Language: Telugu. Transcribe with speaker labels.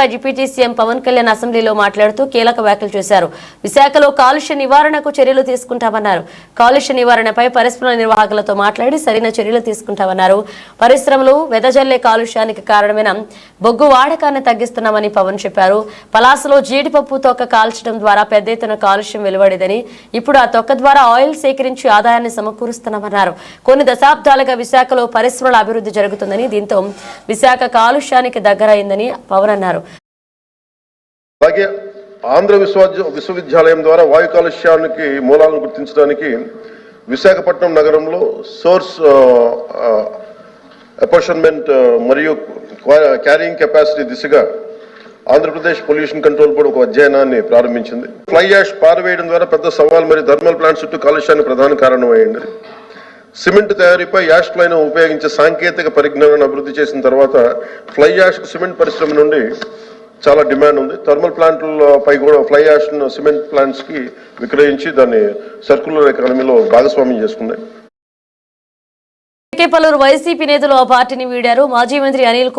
Speaker 1: దీనిపై డిప్యూటీ సీఎం పవన్ కళ్యాణ్ అసెంబ్లీలో మాట్లాడుతూ కీలక వ్యాఖ్యలు చేశారు. విశాఖలో కాలుష్య నివారణకు చర్యలు తీసుకుంటామన్నారు. కాలుష్య నివారణపై పరిశ్రమల నిర్వాహకులతో మాట్లాడి సరైన చర్యలు తీసుకుంటామన్నారు. పరిశ్రమలు వెదజల్లే కాలుష్యానికి కారణమైన బొగ్గు వాడకాన్ని తగ్గిస్తున్నామని పవన్ చెప్పారు. పలాసలో జీడిపప్పు తొక్క కాల్చడం ద్వారా పెద్ద ఎత్తున కాలుష్యం వెలువడేదని ఇప్పుడు ఆ తొక్క ద్వారా ఆయిల్ సేకరించి ఆదాయాన్ని సమకూరుస్తున్నామన్నారు. కొన్ని దశాబ్దాలుగా విశాఖలో పరిశ్రమల అభివృద్ధి జరుగుతుందని దీంతో విశాఖ కాలుష్యానికి దగ్గరైందని పవన్ అన్నారు.
Speaker 2: అలాగే ఆంధ్ర విశ్వవిద్య విశ్వవిద్యాలయం ద్వారా వాయు కాలుష్యానికి మూలాలను గుర్తించడానికి విశాఖపట్నం నగరంలో సోర్స్ అపోర్షన్మెంట్ మరియు క్యారింగ్ కెపాసిటీ దిశగా ఆంధ్రప్రదేశ్ పొల్యూషన్ కంట్రోల్ బోర్డు ఒక అధ్యయనాన్ని ప్రారంభించింది. ఫ్లై యాష్ పారవేయడం ద్వారా పెద్ద సవాల్ మరియు థర్మల్ ప్లాంట్ చుట్టూ కాలుష్యానికి ప్రధాన కారణమైంది. సిమెంట్ తయారీపై యాష్ ఫ్లైను ఉపయోగించే సాంకేతిక పరిజ్ఞానాన్ని అభివృద్ధి చేసిన తర్వాత ఫ్లై యాష్ సిమెంట్ పరిశ్రమ నుండి చాలా డిమాండ్ ఉంది. థర్మల్ ప్లాంట్లపై కూడా ఫ్లై యాష్ సిమెంట్ ప్లాంట్స్కి విక్రయించి దాన్ని సర్కులర్ ఎకానమీలో భాగస్వామ్యం చేసుకున్నాయి
Speaker 1: పలువురు వైసీపీ నేతలు ఆ పార్టీని వీడారు. మాజీ మంత్రి అనిల్ కుమార్